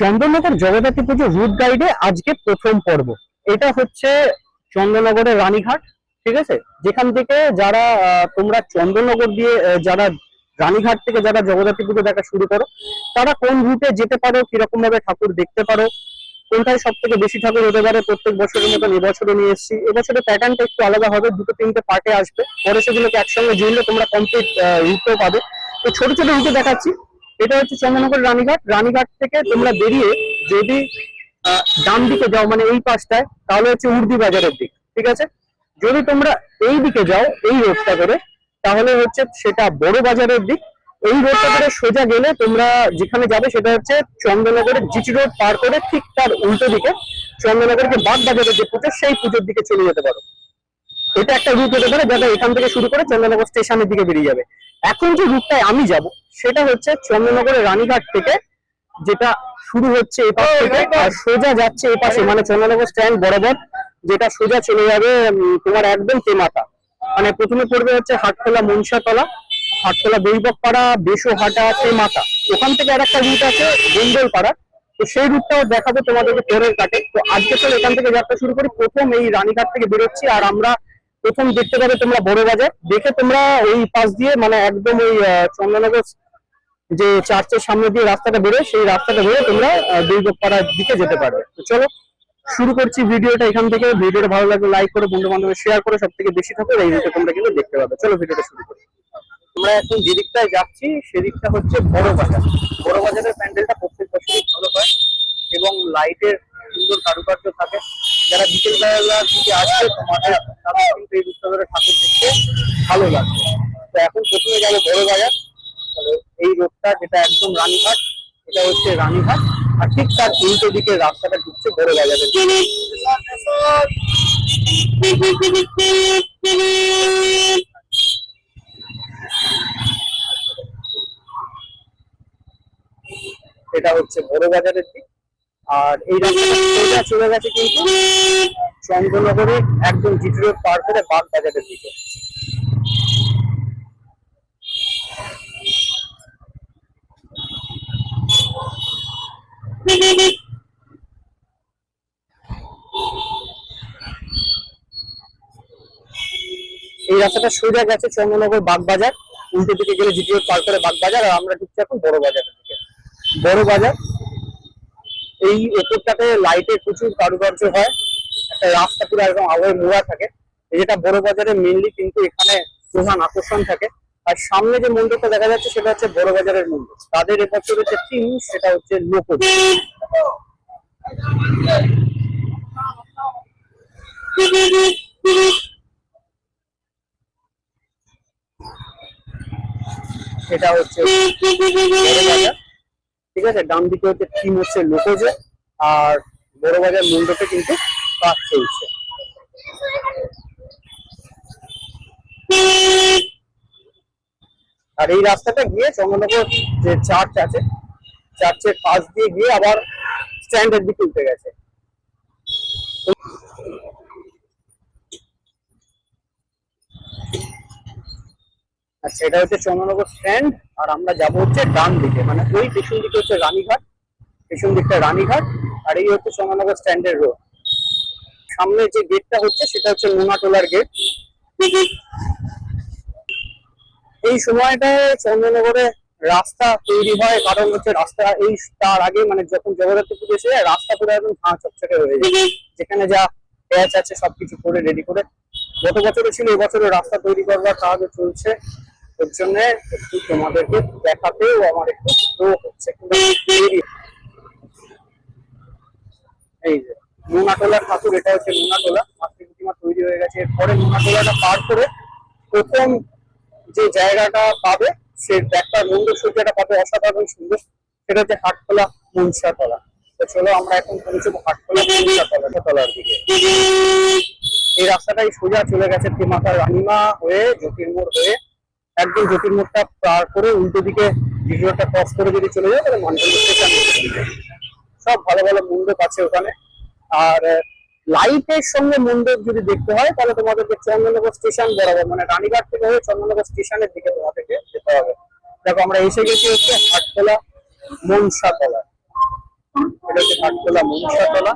চন্দ্রনগর জগদ্ধাত্রী পুজো root গাইডে আজকে প্রথম পর্ব। এটা হচ্ছে চন্দ্রনগরের রানীঘাট, ঠিক আছে? যেখান থেকে যারা তোমরা চন্দ্রনগর দিয়ে যারা রানীঘাট থেকে যারা জগদ্ধাত্রী পুজো দেখা শুরু করো, তারা কোন রুটে যেতে পারো, কীরকম ভাবে ঠাকুর দেখতে পারো কোনটায় সব থেকে বেশি ঠাকুর হতে পারে, প্রত্যেক বছরের মতন এবছরে নিয়ে এসেছি। এবছরের প্যাটার্নটা একটু আলাদা হবে, দুটো তিনটে পার্টে আসবে। পরে সেগুলোকে একসঙ্গে জুড়লে তোমরা কমপ্লিট রুটও পাবে। তো ছোট ছোট রুটে দেখাচ্ছি। এটা হচ্ছে চন্দ্রনগর রানীঘাট। রানীঘাট থেকে তোমরা বেরিয়ে যদি ডান দিকে যাও মানে এই পাশটায়, তাহলে হচ্ছে উর্দি বাজারের দিক ঠিক আছে? যদি তোমরা এই দিকে যাও, এই রোডটা করে তাহলে হচ্ছে সেটা বড় বাজারের দিক এই রোডটা করে সোজা গেলে তোমরা যেখানে যাবে সেটা হচ্ছে চন্দ্রনগরের জিটি রোড পার করে ঠিক তার উল্টো দিকে, চন্দ্রনগরকে বাগ বাজারের যে পুজো, সেই পুজোর দিকে চলে যেতে পারো। এটা একটা রুট হতে পারে যেটা এখান থেকে শুরু করে চন্দ্রনগর স্টেশনের দিকে বেরিয়ে যাবে। এখন যে রুটটায় আমি যাব সেটা হচ্ছে চন্দ্রনগরের রানীঘাট থেকে যেটা শুরু হচ্ছে এই পাশ থেকে আর সোজা যাচ্ছে এই পাশে মানে চন্দ্রনগর স্ট্যান্ড বরাবর যেটা সোজা চলে যাবে তোমার একদম তেমাতা। মানে প্রথমে পড়বে হচ্ছে হাটখোলা মনসাতলা হাটখোলা বেইবকপাড়া বেসোহাটা তেমাতা। ওখান থেকে আর একটা রুট আছে গোন্দলপাড়া তো সেই রুটটাও দেখাবো তোমাদেরকে পরের কাটে তো আজকে চলো এখান থেকে যাত্রা শুরু করি প্রথম এই রানীঘাট থেকে বেরোচ্ছি আর আমরা প্রথম দেখতে পাবে তোমরা বড় বাজার। দেখে তোমরা ওই পাশ দিয়ে মানে একদম ওই আহ, চন্দননগর যে চার্চের সামনে দিয়ে রাস্তাটা বেরোয় সেই রাস্তাটা বেরোয় তোমরা দুর্গপাড়ার দিকে যেতে পারবে। তো চলো শুরু করছি ভিডিওটা এখান থেকে। ভিডিওটা ভালো লাগলে লাইক করে বন্ধু বান্ধবের শেয়ার করে সব থেকে বেশি থাকো এই রুটে তোমরা কিন্তু দেখতে পাবে। চলো ভিডিওটা শুরু করি। আমরা এখন যে দিকটায় যাচ্ছি সেদিকটা হচ্ছে বড় বাজার। বড় বাজারের প্যান্ডেলটা প্রত্যেক বছরই ভালো হয় এবং লাইটের সুন্দর কারুকার্য থাকে। যারা বিকেল বেলার দিকে আসবে তোমাদের তাদের কিন্তু এই রূপটা ধরে ঠাকুর দেখতে ভালো লাগবে তো এখন প্রথমে যাবে বড় বাজার এই রোডটা যেটা একদম রানীঘাট, এটা হচ্ছে রানীঘাট। আর ঠিক তার উল্টো দিকে রাস্তাটা ঢুকছে বড় বাজারের দিকে। এটা হচ্ছে বড় বাজারের দিক। আর এই রাস্তাটা চলে গেছে কিন্তু চন্দ্রনগরে একদম জিটি রোড পার করে বাগ বাজারের দিকে। এই রাস্তাটা সোজা গেছে চন্দ্রনগর বাগবাজার উল্টো দিকে গেলে জিটি রোড পার করে বাগবাজার আর আমরা ঢুকছি এখন বড় বাজারের দিকে। বড় বাজার এই ওপরটাতে লাইটের প্রচুর কারুকার্য হয়। একটা রাস্তা পুরো একদম আলোয় মোড়া থাকে। যেটা বড় বাজারে মেনলি কিন্তু এখানে প্রধান আকর্ষণ থাকে। আর সামনে যে মন্দিরটা দেখা যাচ্ছে, সেটা হচ্ছে বড় বাজারের মন্দির তাদের এবছরের যে থিম সেটা হচ্ছে লোকজ এটা হচ্ছে ঠিক আছে? ডান দিকে হচ্ছে থিম হচ্ছে লোকজে, আর বড় বাজার মন্ডপে কিন্তু কাজ চলছে। আর এই রাস্তাটা গিয়ে চন্দ্রনগর যে চার্চ আছে চার্চের পাশ দিয়ে গিয়ে আবার স্ট্যান্ডের দিকে উঠে গেছে। এটা হচ্ছে চন্দ্রনগর স্ট্যান্ড, আর আমরা যাব হচ্ছে ডান দিকে। মানে ওই পেছন দিকে হচ্ছে রানীঘাট, পেছন দিকটা রানীঘাট, আর এই হচ্ছে চন্দ্রনগর স্ট্যান্ডের রোড সামনে যে গেটটা হচ্ছে, সেটা হচ্ছে নোনাটোলার গেট এই সময়টায় চন্দ্রনগরে রাস্তা তৈরি হয়, কারণ হচ্ছে রাস্তা এই তার আগে মানে যখন জগদ্ধাত্রী পুজো এসে রাস্তা পুরো একদম ফাঁ চকচকে হয়ে যায়। যেখানে যা প্যাচ আছে, সবকিছু করে রেডি করে। গত বছরও ছিল, এবছরও রাস্তা তৈরি করবার কাজ চলছে। ওর জন্য একটু তোমাদেরকে দেখাতেও আমার একটু হচ্ছে। এই যে নোনাটোলা ঠাকুর, এটা হচ্ছে নোনাটোলা মাতৃ প্রতিমা তৈরি হয়ে গেছে। এরপরে নোনাটোলাটা পার করে প্রথম যে জায়গাটা পাবে, সে একটা মন্দির সূর্যটা পাবে অসাধারণ সুন্দর। সেটা হচ্ছে হাটখোলা মনসাতলা। তো চলো আমরা এখন পৌঁছবো হাটখোলা মনসাতলা তলার দিকে। এই রাস্তাটাই সোজা চলে গেছে তিমাতা রানিমা হয়ে জ্যোতির্মোড় হয়ে। একদম জ্যোতির্মোড়টা পার করে উল্টো দিকে ভিডিওটা ক্রস করে যদি চলে যায় তাহলে মন্ডল সব ভালো ভালো মন্ডপ আছে ওখানে। আর লাইটের সঙ্গে মন্ডপ যদি দেখতে হয়, তাহলে তোমাদেরকে চন্দননগর স্টেশন বরাবর মানে রানীঘাট থেকে হয়ে চন্দননগর স্টেশনের দিকে তোমাদেরকে যেতে হবে। দেখো, আমরা এসে গেছি হচ্ছে হাটতলা, মনসাতলা। এটা হচ্ছে হাটতলা, মনসাতলা।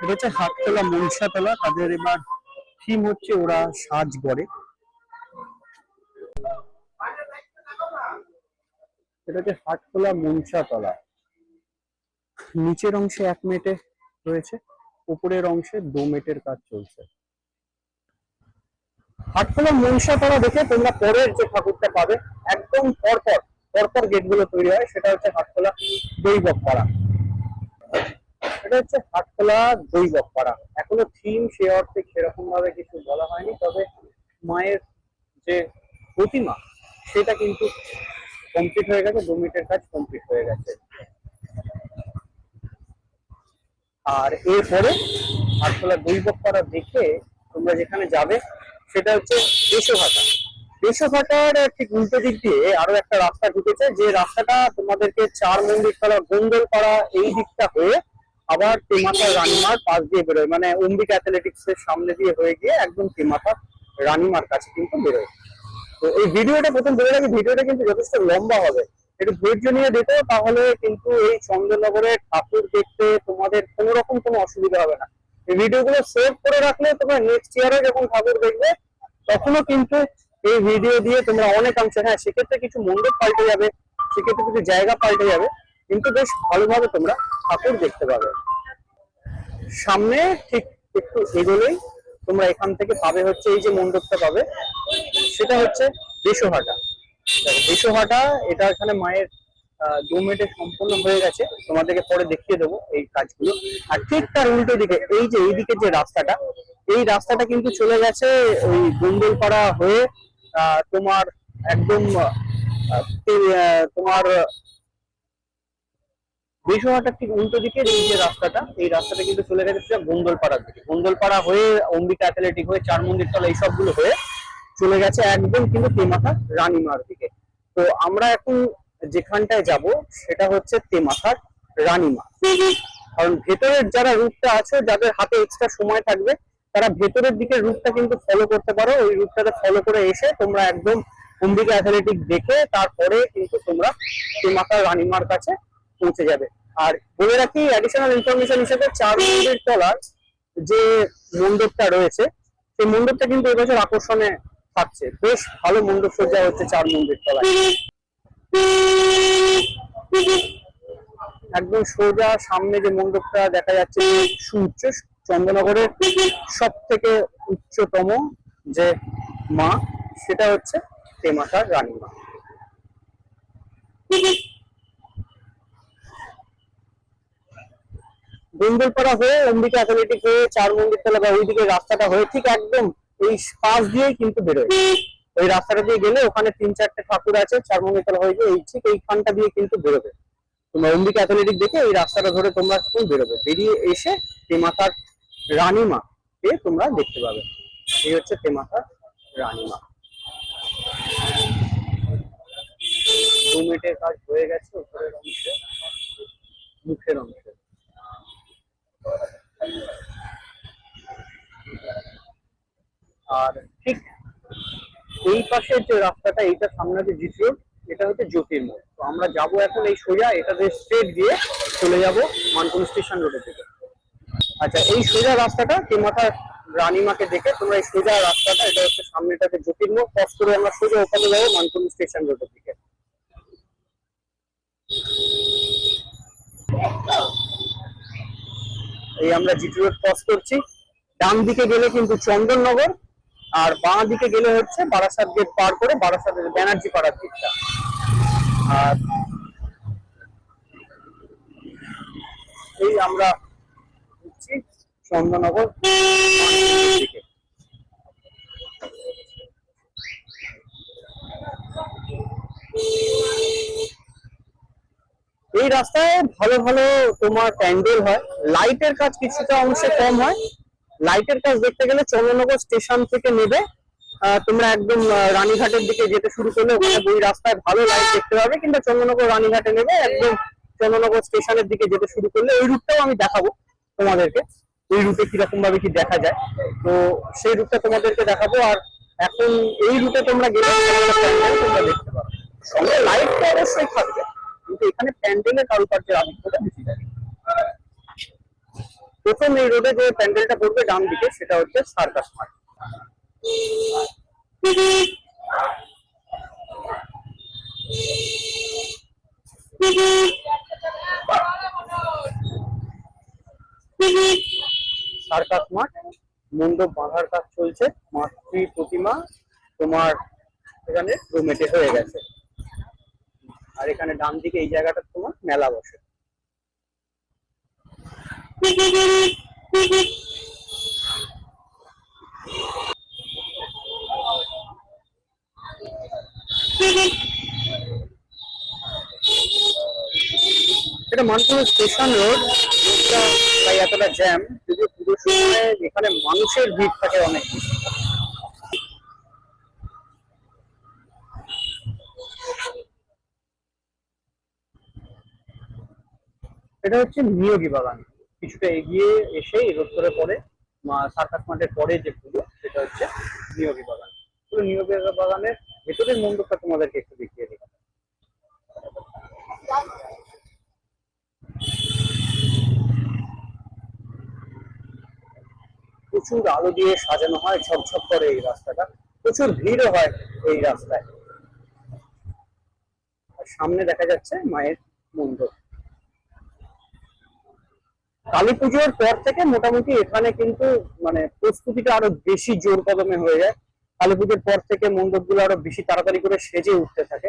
এটা হচ্ছে হাটতলা, মনসাতলা। তাদের এবার থিম হচ্ছে ওরা সাজ গড়ে এটা হচ্ছে হাটতলা মনসাতলা। নিচের অংশে এক মেটে রয়েছে, উপরের অংশে দু মেটের কাজ চলছে। হাটখোলা মনসাতলা দেখে তোমরা পরের যে ঠাকুরটা পাবে, একদম পরপর পরপর গেটগুলো তৈরি হয়, সেটা হচ্ছে হাটখোলা দৈবক পাড়া এটা হচ্ছে হাটখোলা দৈবক পাড়া এখনও থিম সে অর্থে সেরকম ভাবে কিছু বলা হয়নি, তবে মায়ের যে প্রতিমা, সেটা কিন্তু কমপ্লিট হয়ে গেছে, দু মিনিটের কাজ কমপ্লিট হয়ে গেছে। আর এরপরে হাটখোলা দৈবক পাড়া দেখে তোমরা যেখানে যাবে, সেটা হচ্ছে দেশঘাটা দেশঘাটার ঠিক উল্টো দিক দিয়ে আরও একটা রাস্তা ঢুকেছে, যে রাস্তাটা তোমাদেরকে চার মন্দির পাড়া গোন্দল করা, এই দিকটা হয়ে আবার তেমাথা রানীমার পাশ দিয়ে বেরোয়। মানে অম্বিক অ্যাথলেটিক্স এর সামনে দিয়ে হয়ে গিয়ে একদম তেমাথা রানীমার কাছে কিন্তু বেরোয়। তো এই ভিডিওটা প্রথম বলে রাখি, ভিডিওটা কিন্তু যথেষ্ট লম্বা হবে। একটু ধৈর্য নিয়ে দেখো, তাহলে কিন্তু এই চন্দ্রনগরের ঠাকুর দেখতে তোমাদের কোনো রকম কোনো অসুবিধা হবে না। এই ভিডিওগুলো সেভ করে রাখলে তোমরা নেক্সট ইয়ারে যখন ঠাকুর দেখবে, তখনও কিন্তু এই ভিডিও দিয়ে তোমরা অনেকাংশে হ্যাঁ সেক্ষেত্রে কিছু মন্দির পাল্টে যাবে, সেক্ষেত্রে কিছু জায়গা পাল্টে যাবে, কিন্তু বেশ ভালোভাবে তোমরা ঠাকুর দেখতে পাবে। সামনে ঠিক একটু এগোলেই তোমরা এখান থেকে পাবে হচ্ছে এই যে মণ্ডপটা পাবে। সেটা হচ্ছে দেশহাটা দেশহাটা এটা এখানে মায়ের দু মিনিটে সম্পূর্ণ হয়ে গেছে। তোমাদেরকে পরে দেখিয়ে দেবো এই কাজগুলো। আর ঠিক তার উল্টো দিকে, এই যে এইদিকে যে রাস্তাটা, এই রাস্তাটা কিন্তু চলে গেছে ওই গুন্দলপাড়া হয়ে তোমার একদম তোমার বিশ্বহাটার ঠিক উল্টো দিকের এই যে রাস্তাটা, এই রাস্তাটা কিন্তু চলে গেছে সোজা গোন্দলপাড়ার দিকে। গোন্দলপাড়া হয়ে অম্বিকা অ্যাথলেটিক হয়ে চার মন্দির তলা, এই সবগুলো হয়ে চলে গেছে একদম কিন্তু তেমাথা রানীমার দিকে। তো আমরা এখন যেখানটায় যাব, সেটা হচ্ছে তেমাথার রানীমা। কারণ ভেতরের যারা রুটটা আছে, যাদের হাতে এক্সট্রা সময় থাকবে, তারা ভেতরের দিকে রুটটা কিন্তু ফলো করতে পারো। ওই রুটটাতে ফলো করে এসে তোমরা একদম অম্বিকা অ্যাথলেটিক দেখে তারপরে কিন্তু তোমরা তেমাথা রানীমার কাছে পৌঁছে যাবে। আর বলে রাখি অ্যাডিশনাল ইনফরমেশন হিসেবে চার মন্দির তলার যে মণ্ডপটা রয়েছে সেই মণ্ডপটা কিন্তু এবছর আকর্ষণে থাকছে। বেশ ভালো মণ্ডপ সজ্জা হচ্ছে চার মন্দির তলায়। একদম সোজা সামনে যে মণ্ডপটা দেখা যাচ্ছে সুউচ্চ চন্দ্রনগরের সব থেকে উচ্চতম যে মা সেটা হচ্ছে তেমাতার রানী মা। বেঙ্গলপাড়া হয়ে অম্বিকা অ্যাথলেটিক হয়ে চার মন্দির তলা বা ওইদিকে রাস্তাটা হয়ে ঠিক একদম এই পাশ দিয়েই কিন্তু বেরোয়। ওই রাস্তাটা দিয়ে গেলে ওখানে তিন চারটে ঠাকুর আছে চার মন্দির তলা হয়ে এই ঠিক এইখানটা দিয়ে কিন্তু বেরোবে। তোমরা অম্বিকা অ্যাথলেটিক দেখে এই রাস্তাটা ধরে তোমরা তখন বেরোবে। বেরিয়ে এসে তেমাতার রানীমা কে তোমরা দেখতে পাবে। এই হচ্ছে তেমাতার রানীমা। দু মিনিটের কাজ হয়ে গেছে, উপরের অংশে, মুখের অংশে। আর ঠিক এই পাশের যে রাস্তাটা, এইটা সামনে যে জিটি এটা হচ্ছে জ্যোতির্ময় তো আমরা যাব এখন এই সোজা এটাতে স্ট্রেট দিয়ে চলে যাব মানকুন স্টেশন রোডের দিকে। আচ্ছা এই সোজা রাস্তাটা তেমাথা রানীমাকে দেখে তোমরা এই সোজা রাস্তাটা, এটা হচ্ছে সামনেটাতে জ্যোতির্ময় ক্রস করে আমরা সোজা ওখানে যাব মানকুন স্টেশন রোডের দিকে। এই আমরা জিটি রোড ক্রস করছি। ডান দিকে গেলে কিন্তু চন্দননগর, আর বাঁ দিকে গেলে হচ্ছে বারাসাত গেট পার করে বারাসাতের ব্যানার্জি পাড়ার দিকটা। আর এই আমরা হচ্ছি চন্দননগর। দিকে এই রাস্তায় ভালো ভালো তোমার প্যান্ডেল হয়। লাইটের কাজ কিছুটা অংশে কম হয়। লাইটের কাজ দেখতে গেলে চন্দ্রনগর স্টেশন থেকে নেবে। তোমরা একদম রানীঘাটের দিকে যেতে শুরু করলে ওখানে রাস্তায় ভালো লাইট দেখতে পাবে কিন্তু চন্দ্রনগর রানীঘাটে নেবে, একদম চন্দ্রনগর স্টেশনের দিকে যেতে শুরু করলে ওই রুটটাও আমি দেখাবো তোমাদেরকে। এই রুটে কীরকম ভাবে কি দেখা যায়। তো সেই রুটটা তোমাদেরকে দেখাবো। আর এখন এই রুটে তোমরা গেলে তোমরা দেখতে পাবে। সঙ্গে লাইট অবশ্যই থাকবে। কিন্তু এখানে প্যান্ডেলের কারুকার্যের আধিক্যটা বেশি থাকে প্রথম এই রোডে যে প্যান্ডেলটা পড়বে ডান দিকে, সেটা হচ্ছে সার্কাস মাঠ। সার্কাস মাঠ মণ্ডপ বাঁধার কাজ চলছে, মাতৃ প্রতিমা তোমার এখানে রুমেটে হয়ে গেছে। আর এখানে ডান দিকে এই জায়গাটা তোমার মেলা বসে। এটা মানপুর স্টেশন রোড। তাই এতটা জ্যাম যদি পুরো সময় এখানে মানুষের ভিড় থাকে অনেক। বেশি এটা হচ্ছে নিয়োগী বাগান। কিছুটা এগিয়ে এসে করে পরে সার্কাস মাঠের পরে যে পুজো সেটা হচ্ছে নিয়োগী বাগান। পুরো নিয়োগী বাগানের ভেতরের মণ্ডপটা তোমাদেরকে একটু দেখিয়ে দিই। প্রচুর আলো দিয়ে সাজানো হয়, ঝকঝক করে এই রাস্তাটা। প্রচুর ভিড়ও হয় এই রাস্তায়। সামনে দেখা যাচ্ছে মায়ের মন্দির কালী পুজোর পর থেকে মোটামুটি এখানে কিন্তু মানে প্রস্তুতিটা আরও বেশি জোর কদমে হয়ে যায়। কালী পুজোর পর থেকে মণ্ডপগুলো আরও বেশি তাড়াতাড়ি করে সেজে উঠতে থাকে।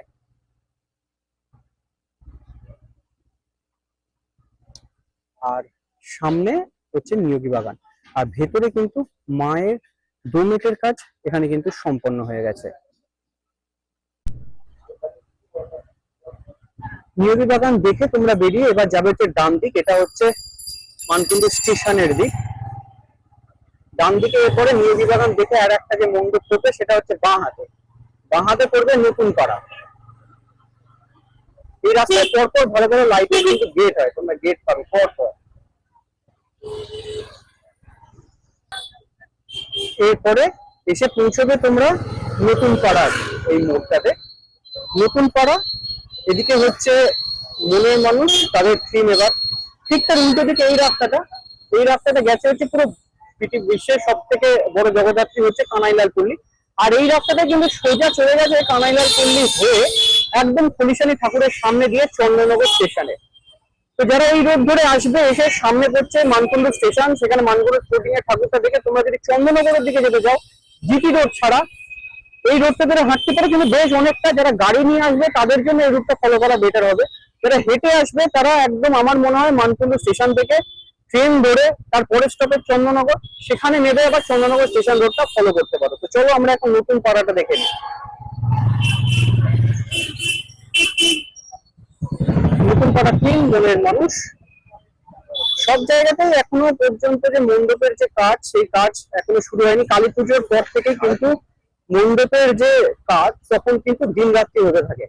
আর সামনে হচ্ছে নিয়োগী বাগান। আর ভেতরে কিন্তু মায়ের ডোমেটের কাজ এখানে কিন্তু সম্পন্ন হয়ে গেছে। নিয়োগী বাগান দেখে তোমরা বেরিয়ে এবার যাবে হচ্ছে ডান দিক। এটা হচ্ছে মানকুন্দ স্টেশনের দিক। ডান দিকে এরপরে নিয়োগী বাগান দেখে আর একটা যে মণ্ডপ করবে সেটা হচ্ছে বাঁ হাতে। বাঁ হাতে পড়বে নতুন পাড়া। এই রাস্তায় পরপর ভালো ভালো লাইটের কিন্তু গেট হয় তোমরা গেট পাবে পরপর। এরপরে এসে পৌঁছবে তোমরা নতুন পাড়ার এই মোড়টাতে। নতুন পাড়া এদিকে হচ্ছে মনের মানুষ তাদের থিম এবার। ঠিক তার উল্টো দিকে এই রাস্তাটা এই রাস্তাটা গেছে হচ্ছে পুরো পৃথিবী বিশ্বের সব থেকে বড় জগদ্ধাত্রী হচ্ছে কানাইলাল পল্লী। আর এই রাস্তাটা কিন্তু সোজা চলে গেছে কানাইলাল পল্লী হয়ে একদম ফলিশানী ঠাকুরের সামনে দিয়ে চন্দ্রনগর স্টেশনে। তো যারা এই রোড ধরে আসবে, এসে সামনে পড়ছে মানকুন্ড স্টেশন, সেখানে মানকুন্ড স্পোর্টিং এর ঠাকুরটা দেখে তোমরা যদি চন্দ্রনগরের দিকে যেতে চাও, জিটি রোড ছাড়া, এই রোডটা ধরে হাঁটতে পারে, কিন্তু বেশ অনেকটা যারা গাড়ি নিয়ে আসবে, তাদের জন্য এই রুটটা ফলো করা বেটার হবে। যারা হেঁটে আসবে, তারা একদম আমার মনে হয় মানকুন্ড স্টেশন থেকে ট্রেন ধরে তারপরে স্টপের চন্দ্রনগর, সেখানে নেবে আবার চন্দ্রনগর স্টেশন রোডটা ফলো করতে পারো। তো চলো আমরা এখন নতুন পাড়াটা দেখে নিই। নতুন পাড়া তিন মনের মানুষ। সব জায়গাতেই এখনও পর্যন্ত যে মণ্ডপের যে কাজ, সেই কাজ এখনও শুরু হয়নি। কালী পুজোর পর থেকে কিন্তু মণ্ডপের যে কাজ, তখন কিন্তু দিন রাত্রি হতে থাকে।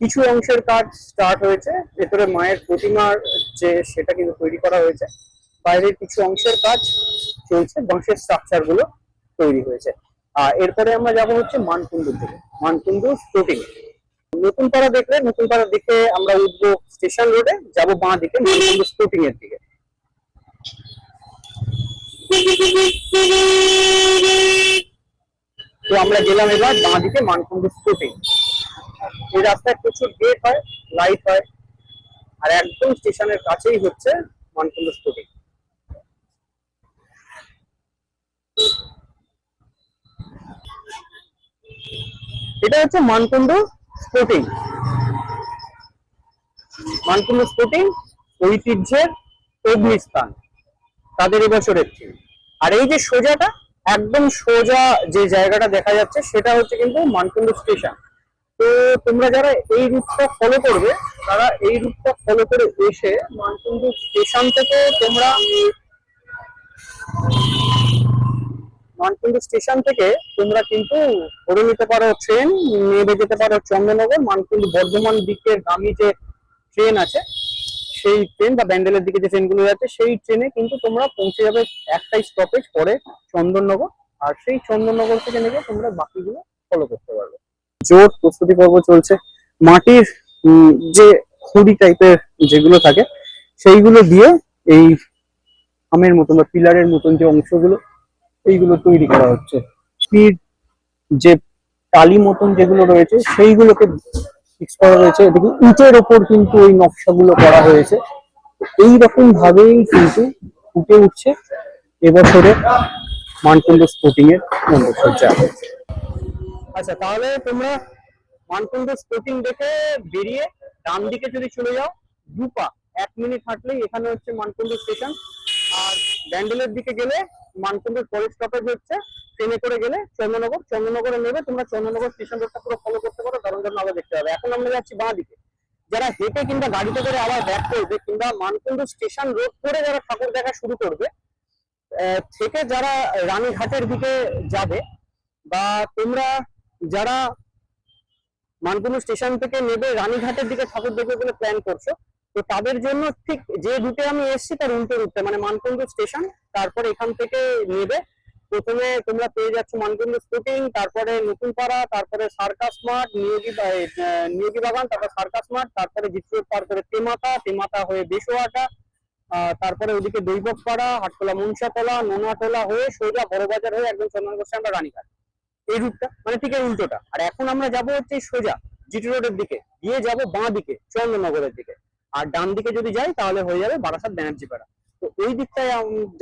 কিছু অংশের কাজ স্টার্ট হয়েছে, ভেতরে মায়ের প্রতিমার যে সেটা কিন্তু তৈরি করা হয়েছে, বাইরের কিছু অংশের কাজ চলছে, বাঁশের স্ট্রাকচারগুলো তৈরি হয়েছে। আর এরপরে আমরা যাব হচ্ছে মানকুণ্ডুর দিকে মানকুণ্ডু স্পোর্টিং নতুন পাড়া দেখলে, নতুন পাড়া দেখে আমরা উঠবো স্টেশন রোডে যাব বাঁ দিকে মানকুণ্ডু স্পোর্টিং এর দিকে। তো আমরা গেলাম এবার বাঁ দিকে মানকুণ্ডু স্পোর্টিং এই রাস্তায় প্রচুর গেট হয় লাইট হয়, আর একদম স্টেশনের কাছেই হচ্ছে মানকুণ্ড স্পোর্টিং এটা হচ্ছে মানকুণ্ড স্পোর্টিং মানকুণ্ড স্পোর্টিং ঐতিহ্যের অগ্নিস্থান তাদের এবছরের থিম আর এই যে সোজাটা, একদম সোজা যে জায়গাটা দেখা যাচ্ছে, সেটা হচ্ছে কিন্তু মানকুণ্ড স্টেশন। তো তোমরা যারা এই রুটটা ফলো করবে, তারা এই রুটটা ফলো করে এসে মানকুণ্ড স্টেশন থেকে তোমরা মানকুণ্ড স্টেশন থেকে তোমরা কিন্তু ধরে নিতে পারো ট্রেন নেমে যেতে পারো চন্দ্রনগর, মানকুণ্ড বর্ধমান দিকের গামী যে ট্রেন আছে, সেই ট্রেন বা ব্যান্ডেলের দিকে যে ট্রেনগুলো যাচ্ছে, সেই ট্রেনে কিন্তু তোমরা পৌঁছে যাবে একটাই স্টপেজ পরে চন্দননগর আর সেই চন্দননগর থেকে নেমে তোমরা বাকিগুলো ফলো করতে পারবে। জোর প্রস্তুতি পর্ব চলছে। মাটির যে খুঁড়ি টাইপের যেগুলো থাকে, সেইগুলো দিয়ে এই আমের মতন বা পিলারের মতন যে অংশগুলো, এইগুলো তৈরি করা হচ্ছে। যে টালি মতন যেগুলো রয়েছে, সেইগুলোকে ফিক্স করা রয়েছে। দেখুন ইটের ওপর কিন্তু ওই নকশাগুলো করা হয়েছে। এই রকম ভাবেই কিন্তু ফুটে উঠছে। এবছরে মানকুণ্ড স্পোর্টিং এর মণ্ডপসজ্জা আচ্ছা তাহলে তোমরা মানকুণ্ড স্পোর্টিং দেখে বেরিয়ে ডান দিকে যদি চলে যাও, দুপা, এক মিনিট হাঁটলেই এখানে হচ্ছে মানকুণ্ড স্টেশন আর ব্যান্ডেলের দিকে গেলে মানকুণ্ডের পরের স্টপেজ হচ্ছে ট্রেনে করে গেলে চন্দ্রনগর চন্দ্রনগরে নেবে, তোমরা চন্দ্রনগর স্টেশন রোডটা পুরো ফলো করতে পারো, দারুণ দারুণ আলো দেখতে হবে এখন আমরা যাচ্ছি বাঁ দিকে। যারা হেঁটে কিংবা গাড়িতে করে আবার ব্যাক করবে, কিংবা মানকুণ্ড স্টেশন রোড করে যারা ঠাকুর দেখা শুরু করবে থেকে যারা রানীঘাটের দিকে যাবে, বা তোমরা যারা মানকুণ্ড স্টেশন থেকে নেবে রানীঘাটের দিকে ঠাকুর দেখবে বলে প্ল্যান করছ তো তাদের জন্য ঠিক যে রুটে আমি এসেছি তার উল্টো রুটটা মানে মানকুণ্ড স্টেশন তারপরে এখান থেকে নেবে। প্রথমে তোমরা পেয়ে যাচ্ছ মানকুণ্ড স্পোর্টিং তারপরে নতুনপাড়া তারপরে সার্কাস মাঠ নিয়োগী নিয়োগী বাগান তারপরে সার্কাস মাঠ তারপরে জিতু পার করে তেমাতা তেমাতা হয়ে বেসোয়াটা আহ, তারপরে ওদিকে দৈবক পাড়া হাটখোলা মুন্সাতলা নোনাটোলা হয়ে সোজা বড়বাজার হয়ে একদম চন্দননগর আমরা রানীঘাট। এই রুটটা মানে ঠিক এর উল্টোটা। আর এখন আমরা যাব হচ্ছে সোজা, জিটি রোডের দিকে। গিয়ে যাব বাঁ দিকে চন্দননগরের দিকে। আর ডান দিকে যদি যাই, তাহলে হয়ে যাবে বারাসাত ব্যানার্জি পাড়া। তো ওই দিকটায়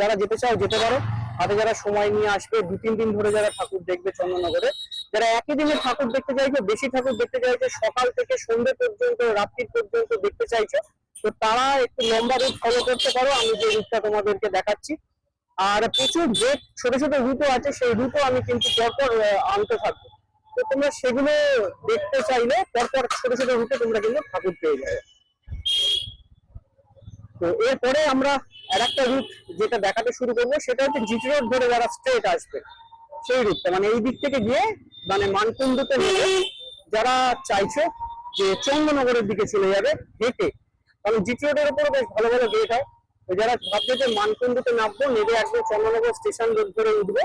যারা যেতে চাও, যেতে পারো। হাতে যারা সময় নিয়ে আসবে, দু, তিন দিন ধরে যারা ঠাকুর দেখবে চন্দননগরে যারা একই দিনে ঠাকুর দেখতে চাইছে, বেশি ঠাকুর দেখতে চাইছে, সকাল থেকে সন্ধ্যে পর্যন্ত, রাত্রি পর্যন্ত দেখতে চাইছে, তো তারা একটু লম্বা রুট ফলো করতে পারো। আমি যে রুটটা তোমাদেরকে দেখাচ্ছি আর প্রচুর যে ছোট ছোট রুটও আছে, সেই রুটও আমি কিন্তু পরপর আনতে থাকব। তো তোমরা সেগুলো দেখতে চাইলে পরপর ছোট ছোট রুটে তোমরা কিন্তু ঠাকুর পেয়ে যাবে। তো এরপরে আমরা আর একটা রুট যেটা দেখাতে শুরু করব, সেটা হচ্ছে জিটি রোড ধরে যারা স্ট্রেট আসবে, সেই রুটটা মানে এই দিক থেকে গিয়ে মানে মানকুণ্ডতে যারা চাইছো যে চন্দ্রনগরের দিকে চলে যাবে, হেঁটে। কারণ জিটি রোডের উপরে বেশ ভালো ভালো গেট হয়। যারা ভাবছে যে মানকুণ্ডতে নামবো, নেবে একদম চন্দ্রনগর স্টেশন রোড ধরে উঠবো,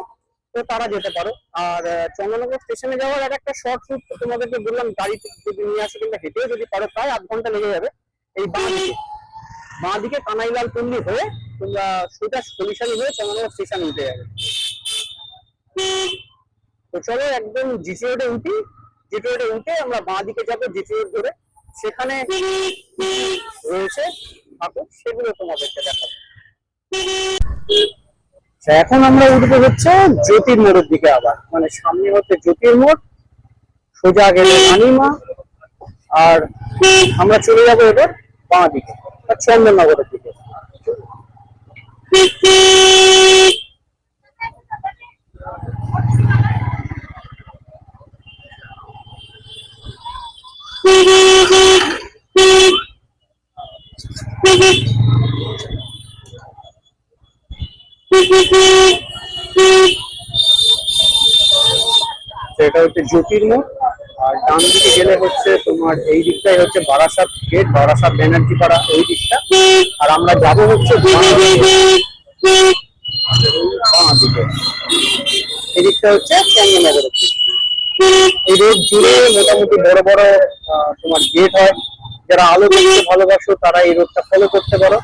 তো তারা যেতে পারো। আর চন্দ্রনগর স্টেশনে যাওয়ার আর একটা শর্ট রুট তোমাদেরকে বললাম গাড়িতে যদি নিয়ে আসো কিংবা হেঁটেও যদি পারো, প্রায় আধ ঘণ্টা লেগে যাবে। এই বাঁ দিকে কানাইলাল পল্লী হয়ে তোমরা সোজা সলিশানি হয়ে চন্দ্রনগর স্টেশন উঠে যাবে। তো চলো একদম জিটি রোডে উঠি। জিটি রোডে উঠে আমরা বাঁ দিকে যাব, জিটি রোড ধরে। সেখানে রয়েছে ঠাকুর সেগুলো তোমাদেরকে দেখাবো। আচ্ছা, এখন আমরা উঠবো হচ্ছে জ্যোতির মোড়ের দিকে আবার। মানে সামনে হচ্ছে জ্যোতির মোড় সোজা গেলে রানীমা আর আমরা চলে যাব এবার বাঁ দিকে আর চন্দননগরের দিকে। তো এটা হচ্ছে জ্যোতির্মোড় আর ডান দিকে গেলে হচ্ছে তোমার এই দিকটাই হচ্ছে বারাসাত গেট বারাসাত ব্যানার্জি পাড়া এই দিকটা। আর আমরা যাব হচ্ছে এই দিকটা হচ্ছে চন্দননগরের এই রোড জুড়ে মোটামুটি বড় বড় তোমার গেট হয়। যারা আলো দেখতে ভালোবাসো তারা এই রোডটা ফলো করতে পারো।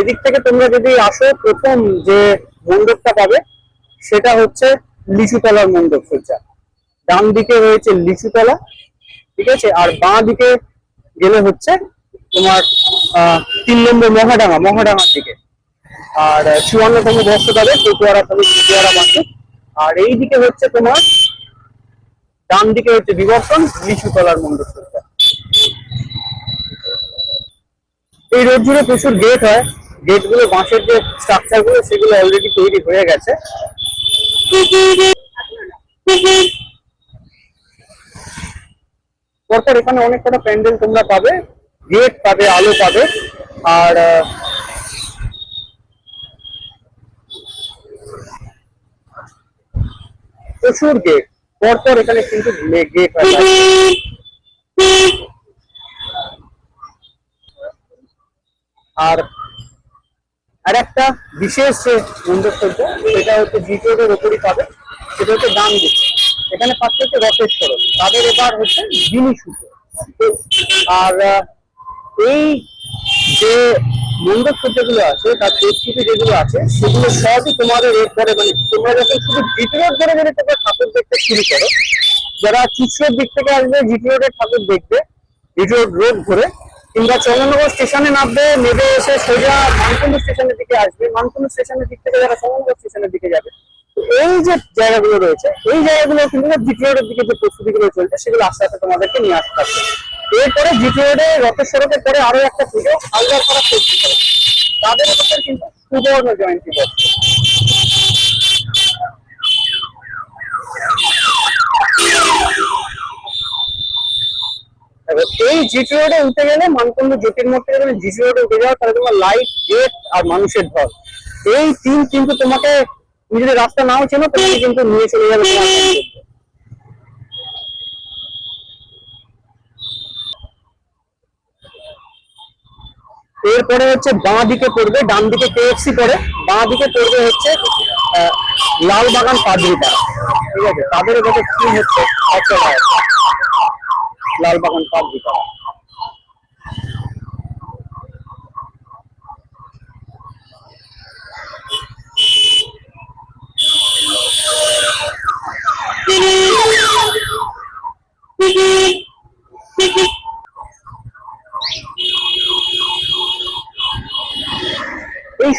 এদিক থেকে তোমরা যদি আসো প্রথম যে মণ্ডপটা পাবে সেটা হচ্ছে লিচুতলার মণ্ডপ সজ্জা ডান দিকে রয়েছে লিচুতলা ঠিক আছে? আর বাঁ দিকে গেলে হচ্ছে তোমার আহ, তিন নম্বর মহাডাঙ্গা মহাডাঙ্গার দিকে। আর চুয়ান্নতম বর্ষ পাবে চতুয়ারা পাবে চতুয়ারা মাসে আর এই দিকে হচ্ছে তোমার ডান দিকে হচ্ছে বিবর্তন, লিচুতলার সজ্জা। এই রোড জুড়ে প্রচুর গেট হয়। গেটগুলো, বাঁশের যে স্ট্রাকচারগুলো, সেগুলো অলরেডি তৈরি হয়ে গেছে। পরপর এখানে অনেক কটা প্যান্ডেল তোমরা পাবে গেট পাবে, আলো পাবে। আর প্রচুর গেট পরপর এখানে কিন্তু গেট আর আর একটা বিশেষ যে মন্দিরসজ্জা সেটা হচ্ছে রোডের ওপরই পাবে, সেটা হচ্ছে ডান দিক এখানে পাচ্ছে হচ্ছে সড়ক। তাদের এবার হচ্ছে জিনিস আর এই যে মণ্ডপ সজ্জাগুলো আছে তার প্রস্তুতি যেগুলো আছে, সেগুলো সবই তোমাদের এরপরে মানে তোমরা যখন শুধু রোড ধরে ধরে তোমরা ঠাকুর দেখতে শুরু করো, যারা চিত্রের দিক থেকে আসবে জিটি ঠাকুর দেখবে জিটি রোড রোড ঘুরে, কিংবা চন্দননগর স্টেশনে নামবে নেমে এসে সোজা মানকুন্ড স্টেশনের দিকে আসবে, মানকুন্ড স্টেশনের দিক থেকে যারা চন্দননগর স্টেশনের দিকে যাবে এই যে জায়গাগুলো রয়েছে, এই জায়গাগুলো কিন্তু জিটি রোডের দিকে যে প্রস্তুতিগুলো চলছে, সেগুলো আস্তে আস্তে তোমাদেরকে নিয়ে আসতে হবে। এরপরে জিটি রোডে রথের সড়কের পরে আরও একটা পুজো, হালদার করা প্রস্তুত তাদের উপর কিন্তু সুবর্ণ জয়ন্তী এই জিটি রোডে উঠে গেলে মানকুণ্ড জ্যোতির মধ্যে যদি জিটি রোডে উঠে যাও তাহলে তোমার লাইট গেট আর মানুষের ঢল। এই তিন কিন্তু তোমাকে তুমি যদি রাস্তা নাও চেনো তোমাকে কিন্তু নিয়ে চলে যাবে এরপরে হচ্ছে বাঁ দিকে পড়বে, ডান দিকে কেএফসি পড়ে। বাঁ দিকে পড়বে হচ্ছে লাল বাগান পাদ্রিটা ঠিক আছে? তাদের এবারে কি হচ্ছে? লাল বাগান পাদ্রিটা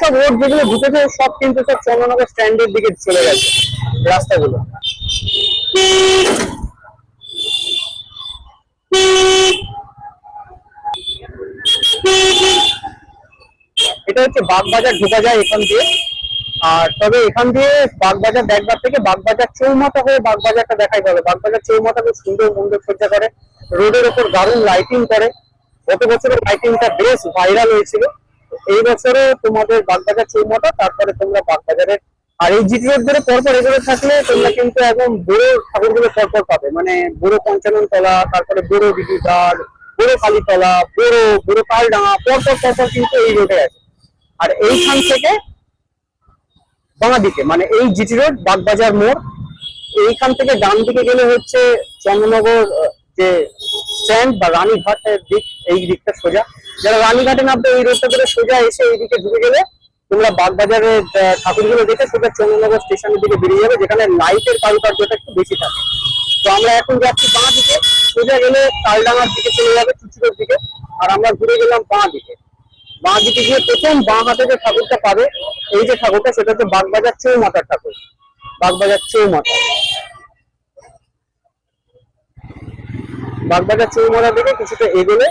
এইসব রোড যেগুলো ঢুকেছে সব কিন্তু সব চন্দ্রনগর স্ট্যান্ডের দিকে চলে গেছে, রাস্তাগুলো। এটা হচ্ছে বাগবাজার ঢোকা যায় এখান দিয়ে। আর তবে এখান দিয়ে বাগবাজার দেখবার থেকে বাগবাজার চৌমাথা হয়ে বাগবাজারটা দেখাই পাবে বাগবাজার চৌমাথা খুব সুন্দর মন্দির সজ্জা করে। রোডের ওপর দারুণ লাইটিং করে। গত বছরের লাইটিংটা বেশ ভাইরাল হয়েছিল। এই বছরে তোমাদের বাগবাজার চৌমাথা তারপরে তোমরা বাগবাজারের, আর এই জিটি রোড ধরে পরপর এগুলো থাকলে তোমরা কিন্তু একদম বড় ঠাকুরগুলো পরপর পাবে। মানে বড় পঞ্চানন তলা তারপরে বড় দিঘিঘাট বড় কালীতলা, বড় বড় কালডাঙ্গা, পরপর পরপর কিন্তু এই রোডে আছে। আর এইখান থেকে বাঁ দিকে মানে এই জিটি রোড, বাগবাজার মোড়, এইখান থেকে ডান দিকে গেলে হচ্ছে চন্দ্রনগর যে স্ট্যান্ড বা রানীঘাটের দিক, এই দিকটা সোজা। যারা রানীঘাটে নামবে, এই রোডটা ধরে সোজা এসে এই দিকে ঢুকে গেলে তোমরা বাগবাজারের ঠাকুরগুলো দেখে সোজা চন্দ্রনগর স্টেশনের দিকে বেরিয়ে যাবে, যেখানে লাইটের কারুকার্যটা একটু বেশি থাকে। তো আমরা এখন যাচ্ছি বাঁ দিকে। সোজা গেলে কালডাঙার দিকে চলে যাবে, চুচুড়োর দিকে। আর আমরা ঘুরে গেলাম বাঁ দিকে। বাঁ দিকে গিয়ে প্রথম বাঁ হাতে যে ঠাকুরটা পাবে, এই যে ঠাকুরটা, সেটা হচ্ছে বাগবাজার চৌমাথার ঠাকুর। বাগবাজার চৌমাথা বাগবাজার চৌমাথা দিকে কিছুটা এগোলে।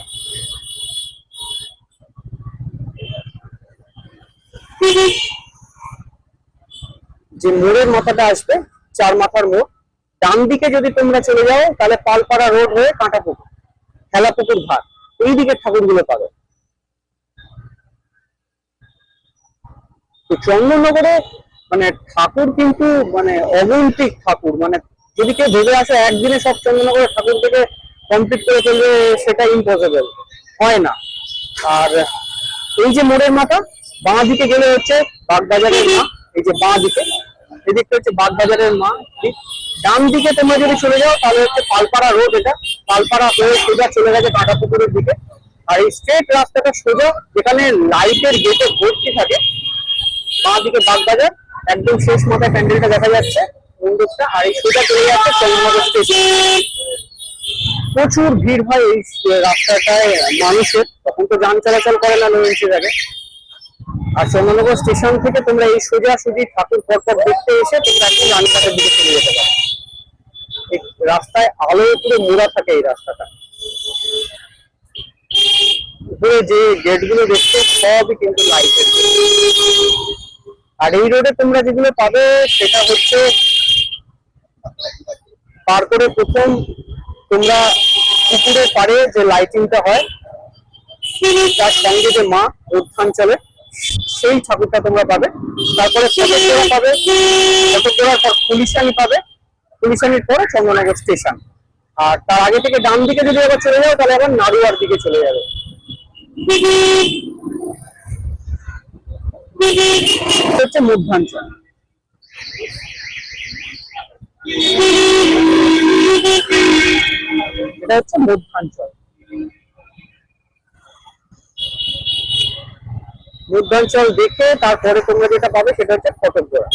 যে মোড়ের মাথাটা আসবে, চার মাথার মোড়, ডান দিকে যদি তোমরা চলে যাও, তাহলে পালপাড়া রোড হয়ে কাঁটাপুকুর খেলাপুকুর ঘাট। এই দিকে ঠাকুরগুলো পাবে। তো চন্দননগরে মানে ঠাকুর কিন্তু মানে অগন্তিক ঠাকুর মানে যদি কেউ ভেবে আসে, একদিনে সব চন্দননগরের ঠাকুর থেকে কমপ্লিট করে ফেলবে সেটা ইম্পসিবল হয় না। আর এই যে মোড়ের মাথা, বাঁ দিকে গেলে হচ্ছে বাগবাজারের মা, এই যে বাঁ দিকে এদিকটা হচ্ছে বাগবাজারের মা, ঠিক? ডান দিকে তোমরা যদি চলে যাও, তাহলে হচ্ছে পালপাড়া রোড এটা। পালপাড়া হয়ে সোজা চলে গেছে কাঁটাপুকুরের দিকে। আর এই স্ট্রেট রাস্তাটা সোজা, যেখানে লাইটের গেটে ভর্তি থাকে, বাঁ দিকে বাগবাজার, একদম শেষ মাথায় প্যান্ডেলটা দেখা যাচ্ছে মন্দিরটা। আর এই সোজা চলে যাচ্ছে চন্দ্রনগর স্টেশন প্রচুর ভিড় হয় এই রাস্তাটায় মানুষের। তখন তো যান চলাচল করে না লোয়েন্সি থাকে আর চন্দ্রনগর স্টেশন থেকে তোমরা এই সোজা সুজি ঠাকুর পরপর দেখতে এসে তোমরা একদম রানীঘাটের দিকে চলে যেতে পারো। এই রাস্তায় আলোয় পুরো মোড়া থাকে এই রাস্তাটা। উপরে যে গেটগুলো দেখছ, সবই কিন্তু লাইটের আর এই রোডে তোমরা যেগুলো পাবে, সেটা হচ্ছে পার করে প্রথম তোমরা পুকুরের পাড়ে যে লাইটিংটা হয় তার সঙ্গে যে মা উত্থাঞ্চলে সেই ঠাকুরটা তোমরা পাবে। তারপরে ফটোগ্রাফ পাবে ফটোগ্রাফার পর পুলিশানি পাবে পুলিশানির পরে চন্দ্রনগর স্টেশন আর তার আগে থেকে ডান দিকে যদি আবার চলে যাও তাহলে আবার নাড়ুয়ার দিকে চলে যাবে। হচ্ছে মধ্যাঞ্চল। এটা হচ্ছে মধ্যাঞ্চল মধ্যাঞ্চল দেখে তারপরে তোমরা যেটা পাবে সেটা হচ্ছে ফটোগ্রাফ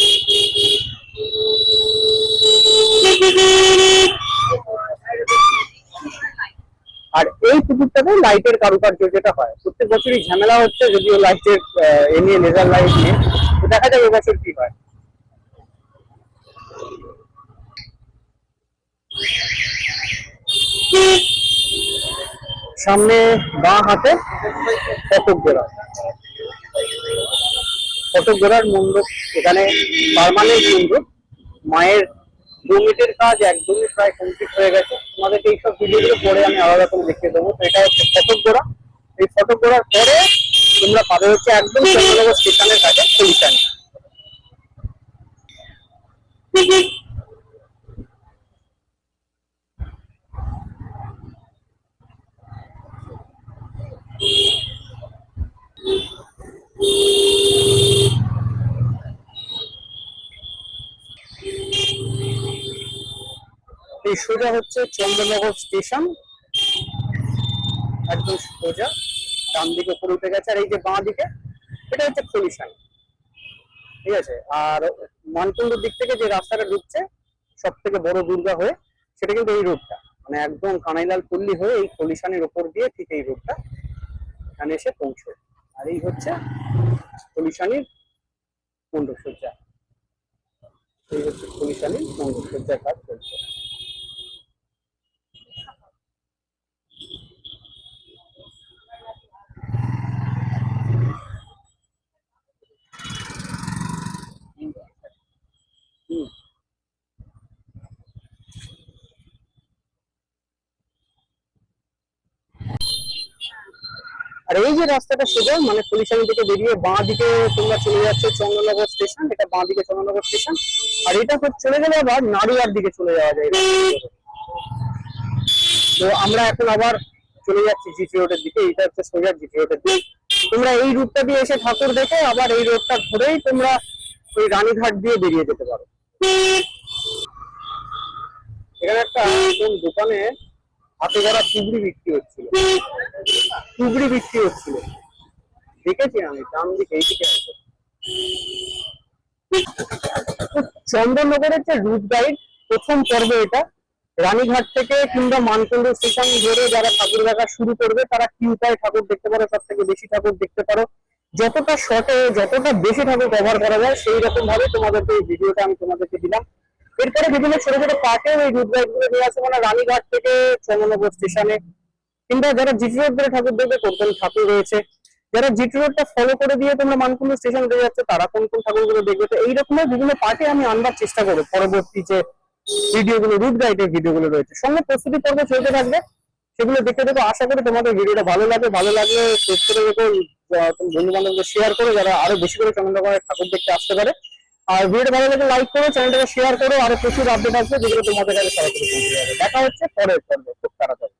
আর এই পুকুরটাতে লাইটের কারুকার্য যেটা হয়, প্রত্যেক বছরই ঝামেলা হচ্ছে যদিও লাইটের এ নিয়ে লেজার লাইট নিয়ে, তো দেখা যাবে এবছর কি হয়। সামনে বাঁ হাতে ফটক গোড়া ফটক গোড়ার মণ্ডপ এখানে পার্মানেন্ট মণ্ডপ মায়ের জমিটের কাজ একদমই প্রায় কমপ্লিট হয়ে গেছে। তোমাদেরকে এইসব ভিডিওগুলো পরে আমি আলাদা করে দেখিয়ে দেবো। এটা হচ্ছে ফটক গোড়া এই ফটক গোড়ার পরে তোমরা পাবে হচ্ছে একদম স্টেশনের কাছে পলিশান এই সোজা হচ্ছে চন্দ্রনগর স্টেশন। একদম সোজা ডান দিকে উপরে উঠে গেছে, আর এই যে বাঁ দিকে এটা হচ্ছে পলিশান ঠিক আছে? আর মানকুণ্ডুর দিক থেকে যে রাস্তাটা ঢুকছে সব থেকে বড় দুর্গা হয়ে, সেটা কিন্তু এই রোডটা মানে একদম কানাইলাল পল্লী হয়ে এই খলিশানের ওপর দিয়ে ঠিক এই রোডটা এখানে এসে পৌঁছয়। আর এই হচ্ছে পলিশানির মণ্ডপসজ্জা এই হচ্ছে পলিশানির মণ্ডপসজ্জার কাজ চলছে। আর এই যে রাস্তাটা সোজা মানে পুলিশানি থেকে বেরিয়ে বাঁ দিকে তোমরা চলে যাচ্ছে চন্দ্রনগর স্টেশন এটা বাঁ দিকে চন্দ্রনগর স্টেশন আর এটা চলে গেলে আবার নাড়িয়ার দিকে চলে যাওয়া যায়। তো আমরা এখন আবার চলে যাচ্ছি জিটি রোডের দিকে, এটা হচ্ছে সোজা জিটি রোডের দিকে তোমরা এই রুটটা দিয়ে এসে ঠাকুর দেখে আবার এই রোডটা ধরেই তোমরা ওই রানীঘাট দিয়ে বেরিয়ে যেতে পারো এখানে একটা দোকানে হাতে গড়া চুবড়ি বিক্রি হচ্ছিল। চুবড়ি বিক্রি হচ্ছিল। দেখেছি আমি ডান দিকে এইদিকে আছে চন্দননগরের যে রুট গাইড, প্রথম পর্ব এটা, রানীঘাট থেকে কিংবা মানকুণ্ড স্টেশন ধরে যারা ঠাকুর দেখা শুরু করবে, তারা কি উপায় ঠাকুর দেখতে পারো, সব থেকে বেশি ঠাকুর দেখতে পারো। যতটা শর্টে যতটা বেশি ঠাকুর কভার করা যায় সেই রকম ভাবে তোমাদেরকে এই ভিডিওটা আমি তোমাদেরকে দিলাম। এরপরে বিভিন্ন ছোট ছোট পার্টে ওই রুট গাইডগুলো নিয়ে আসে মানে রানীঘাট থেকে চন্দননগর স্টেশনে কিংবা যারা জিটি রোড ধরে ঠাকুর দেখবে কোন কোন ঠাকুর রয়েছে। যারা জিটি রোডটা ফলো করে দিয়ে তোমরা মানকুণ্ড স্টেশন দিয়ে যাচ্ছে, তারা কোন কোন ঠাকুরগুলো দেখবে। তো এইরকমের বিভিন্ন পার্টে আমি আনবার চেষ্টা করব। পরবর্তী যে ভিডিওগুলো রুট গাইডের ভিডিওগুলো রয়েছে। সঙ্গে প্রস্তুতি পর্ব চলতে থাকবে। সেগুলো দেখতে দেখো। আশা করি তোমাদের ভিডিওটা ভালো লাগে ভালো লাগলে শেষ করে দেখো বন্ধু বান্ধবদের শেয়ার করে, যারা আরও বেশি করে চন্দ্রনগরের ঠাকুর দেখতে আসতে পারে। আর ভিডিও ভালো লাগলে লাইক করো চ্যানেলটাকে শেয়ার করো, আরও প্রচুর আপডেট আসবে যেগুলো তোমাদের কাছে যাবে। দেখা হচ্ছে পরের পর্বে। খুব তাড়াতাড়ি।